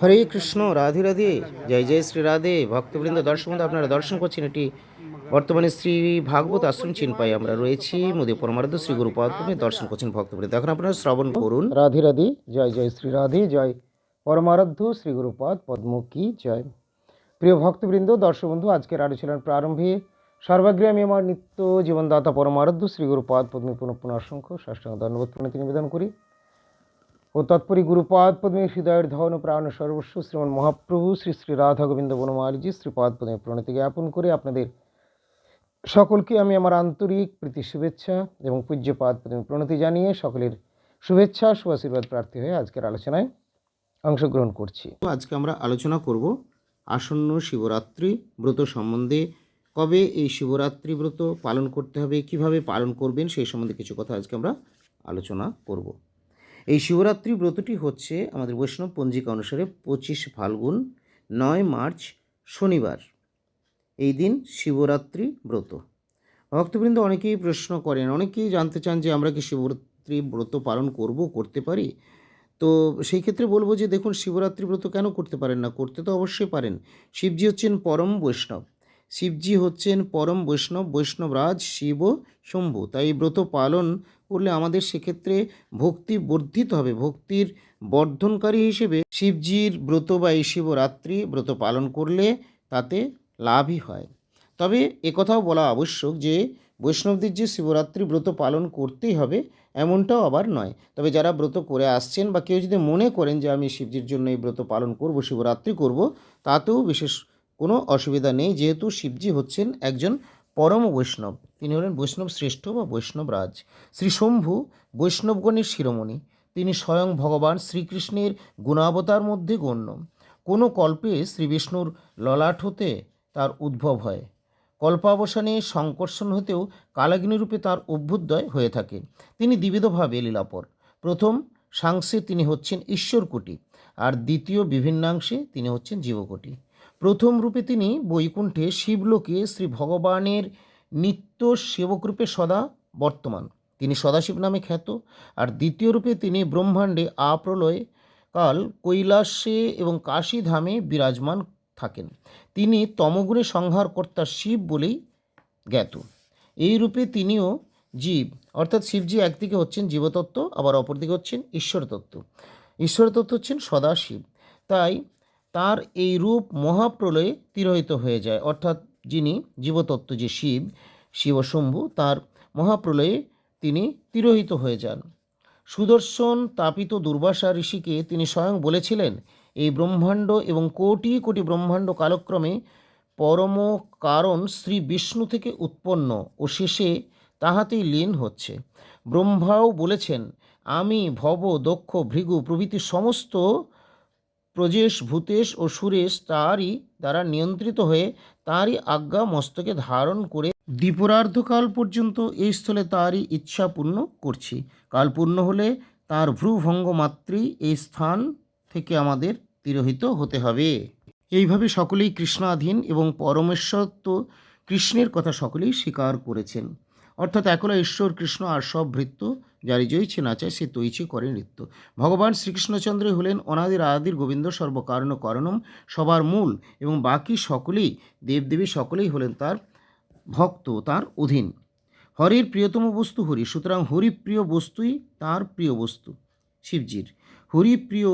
হরে কৃষ্ণ, রাধে রাধে, জয় জয় শ্রী রাধে। ভক্তবৃন্দ, দর্শক বন্ধু আপনারা দর্শন করছেন এটি বর্তমানে শ্রী ভাগবত আশ্রম চিনপাই। আমরা রয়েছি মোদী পরমারাধ্য শ্রী গুরু পদ্মে দর্শন করছেন ভক্তবৃন্দ। এখন আপনারা শ্রবণ করুন। রাধে রাধে, জয় জয় শ্রী রাধে, জয় পরমারাধ্য শ্রী গুরুপদ পদ্ম কি জয়। প্রিয় ভক্তবৃন্দ, দর্শক বন্ধু, আজকের আলোচনার প্রারম্ভে সর্বাগ্রে আমি আমার নিত্য জীবনদাতা পরমারাধ্য শ্রী গুরুপদ পদ্মী পুনঃ অসংখ্য সাষ্টাঙ্গ ধন্যবাদ প্রণতি নিবেদন করি। ও তৎপরি গুরুপাদ পদ্মে হৃদয়ের ধন প্রাণ সর্বস্ব শ্রীমন মহাপ্রভু শ্রী শ্রী রাধা গোবিন্দ বনমালীজি শ্রীপাদ পদ্মে প্রণতি জ্ঞাপন করে আপনাদের সকলকে আমি আমার আন্তরিক প্রীতি, শুভেচ্ছা এবং পূজ্যপাদ পদ্মে প্রণতি জানিয়ে সকলের শুভেচ্ছা, শুভাশীর্বাদ প্রার্থী হয়ে আজকের আলোচনায় অংশগ্রহণ করছি। আজকে আমরা আলোচনা করব আসন্ন শিবরাত্রি ব্রত সম্বন্ধে। কবে এই শিবরাত্রি ব্রত পালন করতে হবে, কীভাবে পালন করবেন সেই সম্বন্ধে কিছু কথা আজকে আমরা আলোচনা করব। এই শিবরাত্রি ব্রতটি হচ্ছে আমাদের বৈষ্ণব পঞ্জিকা অনুসারে পঁচিশ ফাল্গুন, নয় মার্চ, শনিবার। এই দিন শিবরাত্রি ব্রত। ভক্তবৃন্দ অনেকেই প্রশ্ন করেন, অনেকেই জানতে চান যে আমরা কি শিবরাত্রি ব্রত পালন করব, করতে পারি? তো সেই ক্ষেত্রে বলব যে দেখুন, শিবরাত্রি ব্রত কেন করতে পারেন না? করতে তো অবশ্যই পারেন। শিবজি হচ্ছেন পরম বৈষ্ণব। শিবজি হচ্ছেন পরম বৈষ্ণব, বৈষ্ণবরাজ, শিব শম্ভু। তাই ব্রত পালন করলে আমাদের সেক্ষেত্রে ভক্তি বর্ধিত হবে, ভক্তির বর্ধনকারী হিসেবে শিবজির ব্রত বা এই শিবরাত্রি ব্রত পালন করলে তাতে লাভই হয়। তবে একথাও বলা আবশ্যক যে, বৈষ্ণবদের যে শিবরাত্রি ব্রত পালন করতেই হবে, এমনটাও আবার নয়। তবে যারা ব্রত করে আসছেন বা কেউ যদি মনে করেন যে, আমি শিবজির জন্য এই ব্রত পালন করব, শিবরাত্রি করব, তাতেও বিশেষ কোনো অসুবিধা নেই, যেহেতু শিবজি হচ্ছেন একজন পরম বৈষ্ণব। তিনি হলেন বৈষ্ণব শ্রেষ্ঠ বা বৈষ্ণব রাজ। শ্রী শম্ভু বৈষ্ণবগণের শিরোমণি। তিনি স্বয়ং ভগবান শ্রীকৃষ্ণের গুণাবতার মধ্যে গণ্য। কোনো কল্পে শ্রী বিষ্ণুর ললাট হতে তার উদ্ভব হয়। কল্পাবসানে সংকর্ষণ হতেও কালাগ্নি রূপে তার অভ্যুদয় হয়ে থাকে। তিনি দ্বিবিধভাবে লীলাপর। প্রথম সাংসে তিনি হচ্ছেন ঈশ্বরকোটি, আর দ্বিতীয় বিভিন্নাংশে তিনি হচ্ছেন জীবকোটি। প্রথম রূপে তিনি বৈকুণ্ঠে শিবলোকে শ্রী ভগবানের নিত্য সেবকরূপে সদা বর্তমান। তিনি সদাশিব নামে খ্যাত। আর দ্বিতীয় রূপে তিনি ব্রহ্মাণ্ডে আপ্রলয় কাল কৈলাসে এবং কাশী ধামে বিরাজমান থাকেন। তিনি তমগুণে সংহারকর্তা শিব বলেই জ্ঞাত। এই রূপে তিনিও জীব। অর্থাৎ শিবজি একদিকে হচ্ছেন জীবতত্ত্ব, আবার অপরদিকে হচ্ছেন ঈশ্বরতত্ত্ব। ঈশ্বরতত্ত্ব ঈশ্বর তত্ত্ব হচ্ছেন সদাশিব। তাই তার এই রূপ মহাপ্রলয়ে তিরোহিত হয়ে যায়। অর্থাৎ যিনি জীবতত্ত্ব যে শিব শিবশম্ভু তার মহাপ্রলয়ে তিনি তিরোহিত হয়ে যান। সুদর্শন তাপিত দুর্বাসা ঋষিকে তিনি স্বয়ং বলেছিলেন, এই ব্রহ্মাণ্ড এবং কোটি কোটি ব্রহ্মাণ্ড কালক্রমে পরম কারণ শ্রী বিষ্ণু থেকে উৎপন্ন ও শেষে তাহাতেই লীন হচ্ছে। ব্রহ্মাও বলেছেন, আমি ভব, দক্ষ, ভৃগু প্রভৃতি সমস্ত প্রজেশ, ভূতেশ ও সুরেশ তারই দ্বারা নিয়ন্ত্রিত হয়ে তারই আজ্ঞা মস্তকে ধারণ করে দ্বীপরার্ধকাল পর্যন্ত এই স্থলে তারই ইচ্ছা পূর্ণ করছি। কাল পূর্ণ হলে তার ভ্রুভঙ্গ মাত্রেই এই স্থান থেকে আমাদের তিরোহিত হতে হবে। এইভাবে সকলেই কৃষ্ণাধীন এবং পরমেশ্বর তো কৃষ্ণের কথা সকলেই স্বীকার করেছেন। অর্থাৎ একলা ঈশ্বর, কৃষ্ণ আর সব ভৃত্য যারি জয়ছে নাচায় সে তৈছে করে নৃত্য। ভগবান শ্রীকৃষ্ণচন্দ্র হলেন অনাদির আদির গোবিন্দ সর্বকারণ করণম সবার মূল এবং বাকি সকলেই, দেবদেবী সকলেই হলেন তার ভক্ত, তার অধীন। হরির প্রিয়তম বস্তু হরি, সুতরাং হরিপ্রিয় বস্তুই তার প্রিয় বস্তু, শিবজির। হরিপ্রিয়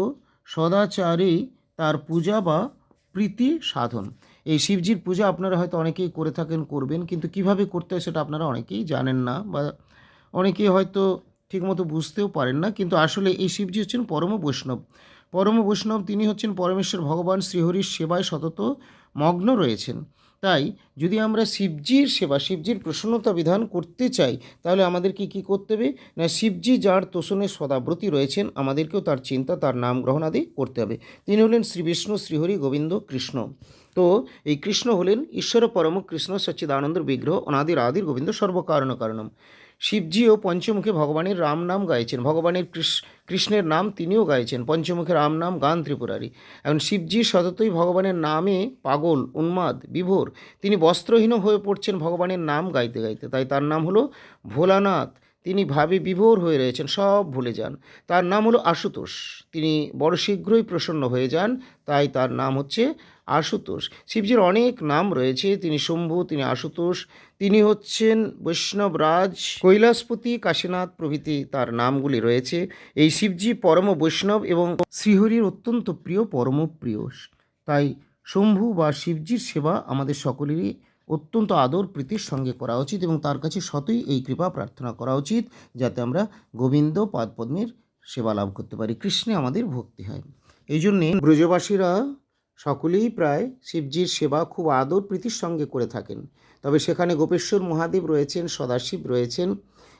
সদাচারে তার পূজা বা প্রীতি সাধন। এই শিবজির পূজা আপনারা হয়তো অনেকেই করে থাকেন, করবেন, কিন্তু কীভাবে করতে হয় সেটা আপনারা অনেকেই জানেন না বা অনেকেই হয়তো ঠিকমতো বুঝতেও পারেন না, কিন্তু আসলে এই শিবজি হচ্ছেন পরম বৈষ্ণব। পরম বৈষ্ণব তিনি হচ্ছেন পরমেশ্বর ভগবান শ্রীহরির সেবায় সতত মগ্ন রয়েছেন। তাই যদি আমরা শিবজির সেবা, শিবজির প্রসন্নতা বিধান করতে চাই, তাহলে আমাদেরকে কি করতে হবে? না, শিবজি যার তোষণে সদাব্রতী রয়েছেন, আমাদেরকেও তার চিন্তা, তার নাম গ্রহণ আদি করতে হবে। তিনি হলেন শ্রী বিষ্ণু শ্রীহরি গোবিন্দ, কৃষ্ণ। তো এই কৃষ্ণ হলেন ঈশ্বর পরম কৃষ্ণ সচ্চিদানন্দের বিগ্রহ, অনাদির আদির গোবিন্দ সর্বকারণ কারণম। শিবজিও পঞ্চমুখে ভগবানের রাম নাম গাইছেন। ভগবানের কৃষ- কৃষ্ণের নাম তিনিও গাইছেন। পঞ্চমুখে রাম নাম গান ত্রিপুরারী এখন শিবজি সততই ভগবানের নামে পাগল, উন্মাদ, বিভোর। তিনি বস্ত্রহীন হয়ে পড়ছেন ভগবানের নাম গাইতে গাইতে। তাই তার নাম হলো ভোলানাথ। তিনি ভাবে বিভোর হয়ে রয়েছেন, সব ভুলে যান। তার নাম হলো আশুতোষ। তিনি বড় শীঘ্রই প্রসন্ন হয়ে যান। তাই তার নাম হচ্ছে আশুতোষ। শিবজির অনেক নাম রয়েছে। তিনি শম্ভু, তিনি আশুতোষ, তিনি হচ্ছেন বৈষ্ণব রাজ কৈলাসপতি, কাশীনাথ প্রভৃতি তার নামগুলি রয়েছে। এই শিবজি পরম বৈষ্ণব এবং শ্রীহরির অত্যন্ত প্রিয়, পরম প্রিয়। তাই শম্ভু বা শিবজির সেবা আমাদের সকলেরই অত্যন্ত আদর, প্রীতির সঙ্গে করা উচিত এবং তার কাছে শতই এই কৃপা প্রার্থনা করা উচিত যাতে আমরা গোবিন্দ পাদপদ্মের সেবা লাভ করতে পারি। কৃষ্ণে আমাদের ভক্তি হয়। এই জন্যে ব্রজবাসীরা সকলেই প্রায় শিবজির সেবা খুব আদর প্রীতির সঙ্গে করে থাকেন। তবে সেখানে গোপেশ্বর মহাদেব রয়েছেন, সদাশিব রয়েছেন।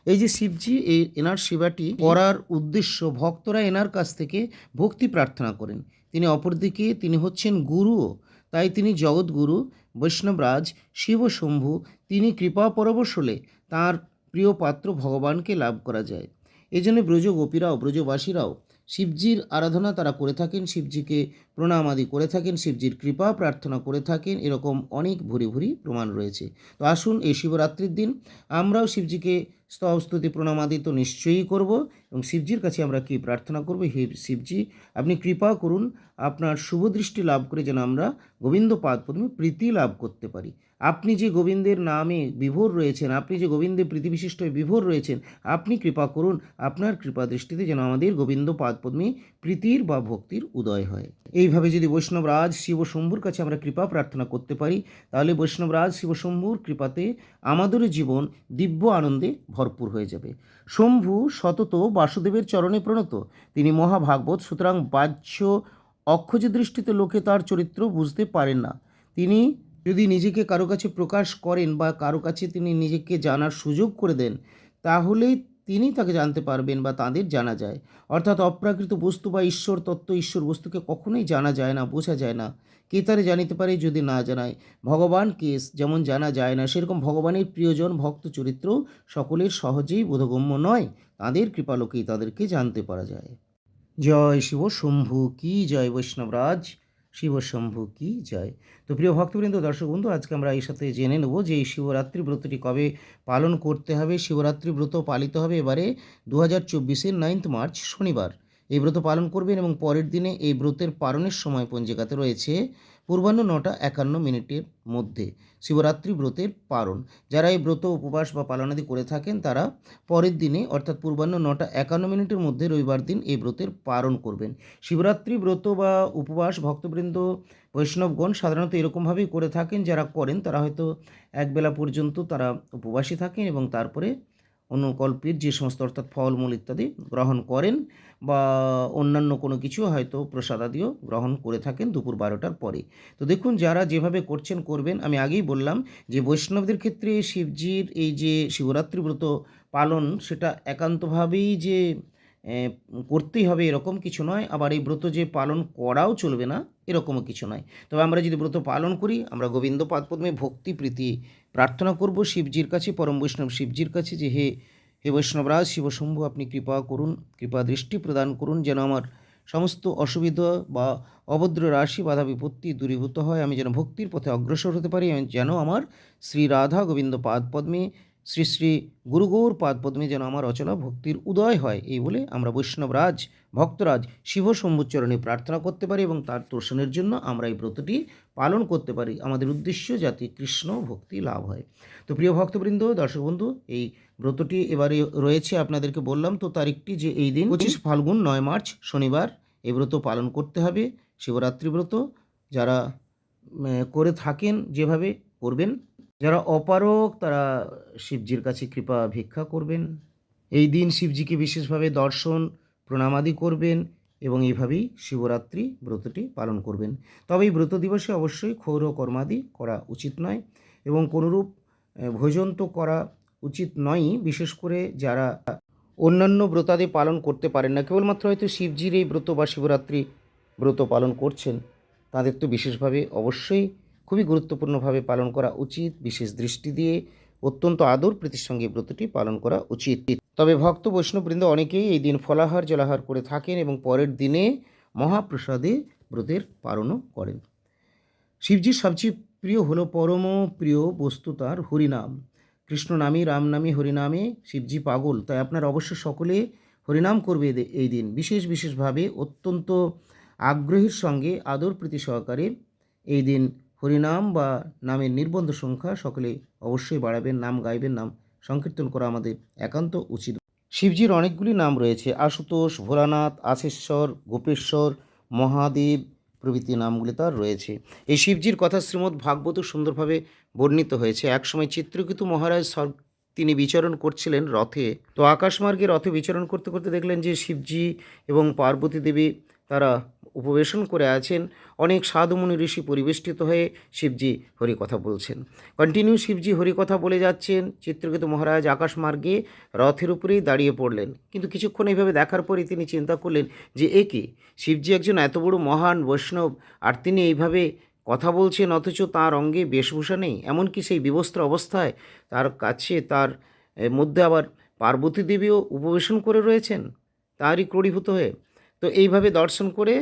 এই যে শিবজি, এই এনার সেবাটি করার উদ্দেশ্য ভক্তরা এনার কাছ থেকে ভক্তি প্রার্থনা করেন। তিনি অপরদিকে, তিনি হচ্ছেন গুরুও তাই তিনি জগৎগুরু বৈষ্ণবরাজ শিব শম্ভু তিনি কৃপা পরবশ হলে তাঁর প্রিয় পাত্র ভগবানকে লাভ করা যায়। এই জন্য ব্রজ গোপীরাও ব্রজবাসীরাও শিবজির আরাধনা তারা করে থাকেন, শিবজিকে প্রণাম আদি করে থাকেন, শিবজির কৃপা প্রার্থনা করে থাকেন, এরকম অনেক ভুরি ভুরি প্রমাণ রয়েছে। তো আসুন এই শিবরাত্রির দিন, আমরাও শিবজিকে স্তব স্তুতি প্রণাম আদি তো নিশ্চয়ই করব এবং শিবজির কাছে আমরা কি প্রার্থনা করব? হে শিবজি, আপনি কৃপা করুন, আপনার শুভ দৃষ্টি লাভ করে যেন আমরা গোবিন্দ পাদ পদ্মে প্রীতি লাভ করতে পারি। আপনি যে গোবিন্দের নামে বিভোর রয়েছেন, আপনি যে গোবিন্দের প্রীতিবিশিষ্ট হয়ে বিভোর রয়েছেন, আপনি কৃপা করুন, আপনার কৃপা দৃষ্টিতে যেন আমাদের গোবিন্দ পাদপদ্মে প্রীতির বা ভক্তির উদয় হয়। এইভাবে যদি বৈষ্ণবরাজ শিব শম্ভুর কাছে আমরা কৃপা প্রার্থনা করতে পারি, তাহলে বৈষ্ণবরাজ শিব শম্ভুর কৃপাতে আমাদের জীবন দিব্য আনন্দে ভরপুর হয়ে যাবে। শম্ভু সতত বাসুদেবের চরণে প্রণত, তিনি মহাভাগবত, সুতরাং বাহ্য অক্ষজ দৃষ্টিতে লোকে তার চরিত্র বুঝতে পারেন না। তিনি যদি নিজেকে কারও কাছে প্রকাশ করেন বা কারও কাছে তিনি নিজেকে জানার সুযোগ করে দেন, তাহলেই তিনি তাকে জানতে পারবেন বা তাদের জানা যায়। অর্থাৎ অপ্রাকৃত বস্তু বা ঈশ্বর তত্ত্ব, ঈশ্বর বস্তুকে কখনোই জানা যায় না, বোঝা যায় না। কে তারে জানিতে পারে যদি না জানায়? ভগবান কেস, যেমন জানা যায় না। সেরকম ভগবানের প্রিয়জন, ভক্ত চরিত্র সকলের সহজেই বোধগম্য নয়। তাদের কৃপালোকেই তাদেরকে জানতে পারা যায়। জয় শিব, শম্ভু, কি জয় বৈষ্ণবরাজ। শিব শম্ভু কি জয়। তো প্রিয় ভক্তবৃন্দ, দর্শক বন্ধু, আজকে আমরা এই সাথে জেনে নেব যে এই শিবরাত্রি ব্রতটি কবে পালন করতে হবে। শিবরাত্রি ব্রত পালিত হবে এবারে দু হাজার চব্বিশের নাইন্থ মার্চ, শনিবার। এই ব্রত পালন করবেন এবং পরের দিনে এই ব্রতের পালনের সময় পঞ্জিকাতে রয়েছে পূর্বাহ্ন নটা একান্ন মিনিটের মধ্যে শিবরাত্রি ব্রতের পালন। যারা এই ব্রত, উপবাস বা পালনাদি করে থাকেন, তারা পরের দিনে, অর্থাৎ পূর্বাহ্ন নটা একান্ন মিনিটের মধ্যে রবিবার দিন এই ব্রতের পালন করবেন। শিবরাত্রি ব্রত বা উপবাস ভক্তবৃন্দ, বৈষ্ণবগণ সাধারণত এরকমভাবেই করে থাকেন। যারা করেন, তারা হয়তো একবেলা পর্যন্ত তারা উপবাসী থাকেন এবং তারপরে অনুকল্পের যে সমস্ত অর্থাৎ ফলমূল ইত্যাদি গ্রহণ করেন বা অন্যান্য কোনো কিছু হয়তো প্রসাদ প্রসাদাদিও গ্রহণ করে থাকেন দুপুর বারোটার পরে। তো দেখুন, যারা যেভাবে করছেন, করবেন। আমি আগেই বললাম যে বৈষ্ণবদের ক্ষেত্রে শিবজির এই যে শিবরাত্রি ব্রত পালন, সেটা একান্তভাবেই যে করতেই হবে এরকম কিছু নয়। আবার এই ব্রত যে পালন করাও চলবে না, এরকমও কিছু নয়। তবে আমরা যদি ব্রত পালন করি, আমরা গোবিন্দ পাদপদ্মে ভক্তি প্রীতি প্রার্থনা করব শিবজির কাছে, পরম বৈষ্ণব শিবজির কাছে যে হে হে বৈষ্ণবরাজ, শিবশম্ভু, আপনি কৃপা করুন, কৃপা দৃষ্টি প্রদান করুন যেন আমার সমস্ত অসুবিধা বা অভদ্র রাশি বাধা বিপত্তি দূরীভূত হয়। আমি যেন ভক্তির পথে অগ্রসর হতে পারি। যেন আমার শ্রী রাধা গোবিন্দ পাদপদ্মে শ্রী শ্রী গুরুগৌর পাদপদ্মে যেন আমার অচলা ভক্তির উদয় হয়, এই বলে আমরা বৈষ্ণবরাজ ভক্তরাজ শিব সম্বুচরণে প্রার্থনা করতে পারি এবং তার দর্শনের জন্য আমরা এই ব্রতটি পালন করতে পারি। আমাদের উদ্দেশ্য যাতে কৃষ্ণ ভক্তি লাভ হয়। তো প্রিয় ভক্তবৃন্দ, দর্শক বন্ধু, এই ব্রতটি এবারে রয়েছে আপনাদেরকে বললাম, তো তারিখটি যে এই দিন পঁচিশ ফাল্গুন নয় মার্চ শনিবার, এই ব্রত পালন করতে হবে। শিবরাত্রি ব্রত, যারা করে থাকেন যেভাবে করবেন যারা অপারক তারা শিবজির কাছে কৃপা ভিক্ষা করবেন। এই দিন শিবজিকে বিশেষভাবে দর্শন, প্রণামাদি করবেন এবং এইভাবেই শিবরাত্রি ব্রতটি পালন করবেন। তবে এই ব্রত দিবসে অবশ্যই ক্ষৌর কর্মাদি করা উচিত নয় এবং কোনোরূপ ভোজন তো করা উচিত নয়ই। বিশেষ করে যারা অন্যান্য ব্রতাদি পালন করতে পারেন না, কেবলমাত্র হয়তো শিবজির এই ব্রত বা শিবরাত্রি ব্রত পালন করছেন, তাদের তো বিশেষভাবে অবশ্যই খুবই গুরুত্বপূর্ণভাবে পালন করা উচিত। বিশেষ দৃষ্টি দিয়ে অত্যন্ত আদর প্রীতির সঙ্গে ব্রতটি পালন করা উচিত। তবে ভক্ত বৈষ্ণববৃন্দ অনেকেই এই দিন ফলাহার জলাহার করে থাকেন এবং পরের দিনে মহাপ্রসাদে ব্রতের পালনও করেন। শিবজির সবচেয়ে প্রিয় হলো পরম প্রিয় বস্তু তার হরিনাম। কৃষ্ণ নামী, রাম নামী, হরিনামে শিবজি পাগল। তাই আপনারা অবশ্য সকলে হরিনাম করবে এই দিন। বিশেষ বিশেষভাবে অত্যন্ত আগ্রহের সঙ্গে আদর প্রীতি সহকারে এই দিন হরিনাম বা নামের নির্বন্ধ সংখ্যা সকলে অবশ্যই বাড়াবেন, নাম গাইবেন, নাম সংকীর্তন করা আমাদের একান্ত উচিত। শিবজির অনেকগুলি নাম রয়েছে, আশুতোষ, ভোলানাথ, আশেশ্বর, গোপেশ্বর, মহাদেব প্রভৃতি নামগুলি তার রয়েছে। এই শিবজির কথা শ্রীমদ্ ভাগবত সুন্দরভাবে বর্ণিত হয়েছে। একসময় চিত্রকেতু মহারাজ স্বর্গ তিনি বিচরণ করছিলেন রথে। তো আকাশমার্গে রথে বিচরণ করতে করতে দেখলেন যে শিবজি এবং পার্বতী দেবী তারা উপবেশন করে আছেন অনেক সাধুমুনি ঋষি পরিবেষ্টিত হয়ে শিবজি হরিকথা বলছেন। কন্টিনিউ শিবজি হরিকথা বলে যাচ্ছেন। চিত্রকেতু মহারাজ আকাশমার্গে রথের উপরেই দাঁড়িয়ে পড়লেন। কিন্তু কিছুক্ষণ এইভাবে দেখার পরে তিনি চিন্তা করলেন যে, এ কি? শিবজি একজন এত বড় মহান বৈষ্ণব আর তিনি এইভাবে কথা বলছেন অথচ তার অঙ্গে বেশভূষা নেই। এমনকি সেই বিবস্ত্র অবস্থায় তার কাছে তার মধ্যে আবার পার্বতী দেবীও উপবেশন করে রয়েছেন। তারই ক্রোড়ীভূত হয়ে। তো এইভাবে দর্শন করে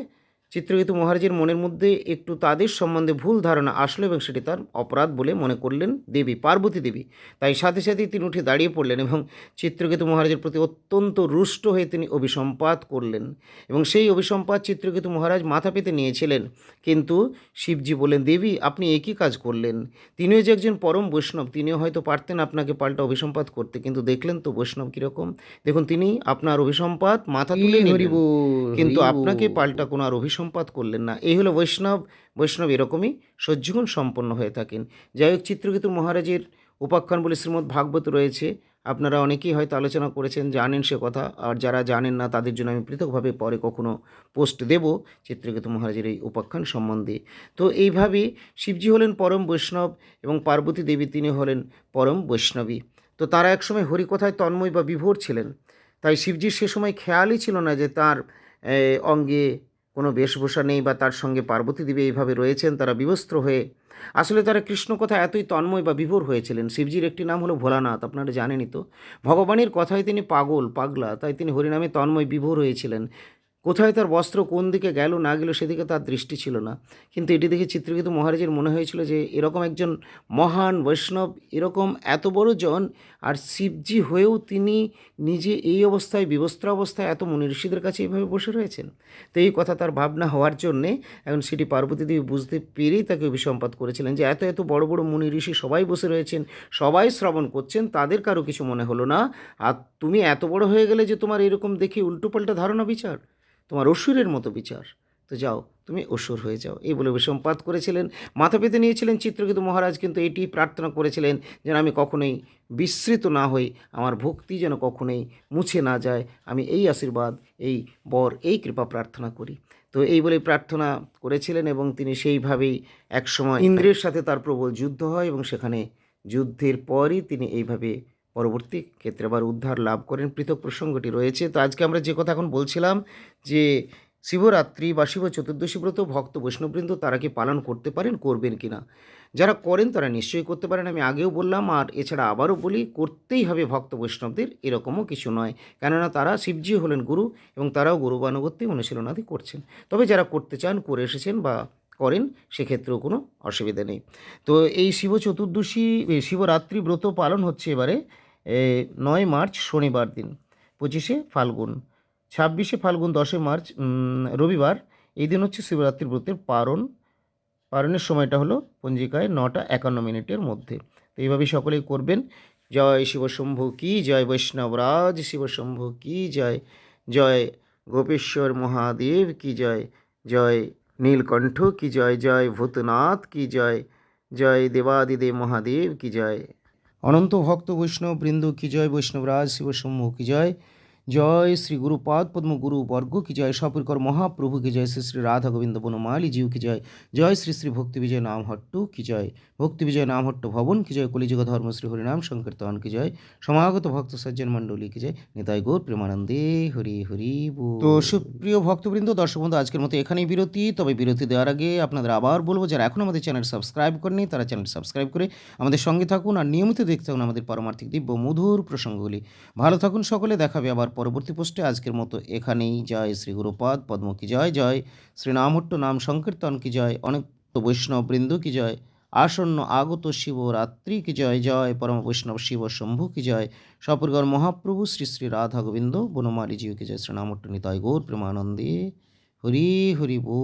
চিত্রকেতু মহারাজের মনের মধ্যে একটু তাদের সম্বন্ধে ভুল ধারণা আসলো এবং সেটি তার অপরাধ বলে মনে করলেন দেবী পার্বতী দেবী। তাই সাথে সাথেই তিনি উঠে দাঁড়িয়ে পড়লেন এবং চিত্রকেতু মহারাজের প্রতি অত্যন্ত রুষ্ট হয়ে তিনি অভিসম্পাত করলেন এবং সেই অভিসম্পাত চিত্রকেতু মহারাজ মাথা পেতে নিয়েছিলেন। কিন্তু শিবজি বললেন দেবী আপনি একই কাজ করলেন। তিনিও যে একজন পরম বৈষ্ণব তিনিও হয়তো পারতেন আপনাকে পাল্টা অভিসম্পাত করতে। কিন্তু দেখলেন তো বৈষ্ণব কীরকম। দেখুন তিনি আপনার অভিসম্পাত মাথা তুলে কিন্তু আপনাকে পাল্টা কোনো আর অভিসম্পাত করলেন না। এই হলো বৈষ্ণব বৈষ্ণব এরকমই সহ্যগুণ সম্পন্ন হয়ে থাকেন। যাই হোক চিত্রকেতু মহারাজের উপাখ্যান বলে শ্রীমদ্ ভাগবত রয়েছে। আপনারা অনেকেই হয়তো আলোচনা করেছেন, জানেন সে কথা, আর যারা জানেন না, তাদের জন্য আমি পৃথকভাবে পরে কখনো পোস্ট দেব চিত্রকেতু মহারাজের এই উপাখ্যান সম্বন্ধে। তো এইভাবে শিবজি হলেন পরম বৈষ্ণব এবং পার্বতী দেবী তিনি হলেন পরম বৈষ্ণবী। তো তারা একসময় হরিকথায় তন্ময় বা বিভোর ছিলেন। তাই শিবজির সে সময় খেয়ালই ছিল না যে তার অঙ্গে কোনো বেশভূষা নেই বা তার সঙ্গে পার্বতী দেবী এইভাবে রয়েছেন, তারা বিবস্ত্র হয়ে, আসলে তারা কৃষ্ণ কথা এতই তন্ময় বা বিভোর হয়েছিলেন। শিবজির একটি নাম হলো ভোলানাথ, আপনারা জানেনই তো। ভগবানের কথায় তিনি পাগল, পাগলা, তাই তিনি হরিনামে তন্ময় বিভোর হয়েছিলেন। কোথায় তার বস্ত্র কোন দিকে গেল না গেল সেদিকে তার দৃষ্টি ছিল না। কিন্তু এটি দেখে চিত্রকেতু মহারাজের মনে হয়েছিল যে এরকম একজন মহান বৈষ্ণব, এরকম এত বড় জন, আর শিবজি হয়েও তিনি নিজে এই অবস্থায়, বিবস্ত্র অবস্থায় এত মুনি ঋষিদের কাছে এইভাবে বসে রয়েছেন। তো এই কথা তার ভাবনা হওয়ার জন্যে এখন সেটি পার্বতী দেবী বুঝতে পেরেই তাকে অভিসম্পাত করেছিলেন যে এত এত বড় বড় মুনি ঋষি সবাই বসে রয়েছেন, সবাই শ্রবণ করছেন, তাদের কারও কিছু মনে হলো না। আর তুমি এত বড় হয়ে গেলে যে তোমার এরকম দেখে উল্টোপাল্টা ধারণা, বিচার। তোমার অসুরের মতো বিচার। তো যাও, তুমি অসুর হয়ে যাও। এই বলে বিষম্পাত করেছিলেন। মাথা পেতে নিয়েছিলেন চিত্রকেতু মহারাজ, কিন্তু এটি প্রার্থনা করেছিলেন যেন আমি কখনোই বিস্মৃত না হই, আমার ভক্তি যেন কখনোই মুছে না যায়। আমি এই আশীর্বাদ, এই বর, এই কৃপা প্রার্থনা করি। তো এই বলে প্রার্থনা করেছিলেন এবং তিনি সেইভাবেই একসময় ইন্দ্রের সাথে তার প্রবল যুদ্ধ হয় এবং সেখানে যুদ্ধের পরই তিনি এইভাবে পরবর্তী ক্ষেত্রে আবার উদ্ধার লাভ করেন। পৃথক প্রসঙ্গটি রয়েছে। তো আজকে আমরা যে কথা এখন বলছিলাম যে, শিবরাত্রি বা শিব চতুর্দশী ব্রত ভক্ত বৈষ্ণববৃন্দ তারা কি পালন করতে পারেন, করবেন কি না? যারা করেন তারা নিশ্চয়ই করতে পারেন, আমি আগেও বললাম। আর এছাড়া আবারও বলি, করতেই হবে ভক্ত বৈষ্ণবদের, এরকমও কিছু নয়। কেননা তারা শিবজি হলেন গুরু এবং তারাও গুরু বানুগত্যে অনুশীলনাদি করছেন। তবে যারা করতে চান, করে এসেছেন বা করেন, সেক্ষেত্রেও কোনো অসুবিধা নেই। তো এই শিব চতুর্দশী শিবরাত্রি ব্রত পালন হচ্ছে এবারে নয় মার্চ শনিবার দিন, পঁচিশে ফাল্গুন। ছাব্বিশে ফাল্গুন দশই মার্চ রবিবার। এই দিন হচ্ছে শিবরাত্রি ব্রতের পারণ। পারণের সময়টা হলো পঞ্জিকায় নটা একান্ন মিনিটের মধ্যে। তো এইভাবেই সকলেই করবেন। জয় শিবশম্ভু কি জয় বৈষ্ণবরাজ, শিবশম্ভু কি জয় জয় গোপেশ্বর মহাদেব কি জয় জয় নীলকণ্ঠ কি জয় জয় ভূতনাথ কি জয় জয় দেবাদিদেব মহাদেব কি জয়। অনন্ত ভক্ত বৈষ্ণব বৃন্দ কি জয় বৈষ্ণবরাজ শিবশম্ভু কি জয় জয় শ্রী গুরুপাদ পদ্ম গুরু বর্গ কি জয় সপরিকর মহাপ্রভু কি জয়, শ্রী শ্রী রাধা গোবিন্দ বনমালী জিউ কি জয় জয় শ্রী শ্রী ভক্তি বিজয় নাম হট্টু কি জয়, ভক্তি বিজয় নাম হট্ট ভবন কি জয়, কলিযুগ ধর্ম শ্রী হরিনাম সংকীর্তন কি জয়, সমাগত ভক্ত সজ্জন মণ্ডলী কি জয়, নিতাই গৌর প্রেমানন্দে হরি হরি তো সুপ্রিয় ভক্তবৃন্দ, দর্শক বন্ধু, আজকের মতো এখানেই বিরতি। তবে বিরতি দেওয়ার আগে আপনাদের আবার বলব, যারা এখন আমাদের চ্যানেল সাবস্ক্রাইব করেনি তারা চ্যানেল সাবস্ক্রাইব করে আমাদের সঙ্গে থাকুন। আর নিয়মিত দেখতে থাকুন আমাদের পারমার্থিক দিব্য মধুর প্রসঙ্গগুলি। ভালো থাকুন সকলে, দেখাবে আবার পরবর্তী পোস্টে আজকের মতো এখানেই। জয় শ্রী গুরুপদ, পদ্ম কি জয় জয় শ্রী নামহট্ট নাম সংকীর্তন কি জয় অনেক বৈষ্ণব বৃন্দ কি জয়, আসন্ন আগত শিবরাত্রি কি জয় জয় পরম বৈষ্ণব শিব শম্ভু কি জয় সপরিগর মহাপ্রভু শ্রী শ্রী রাধা গোবিন্দ, বনমালী জিউ কি জয় শ্রীনামট্টু নিতাই গৌর প্রেমানন্দে। হরি হরি বো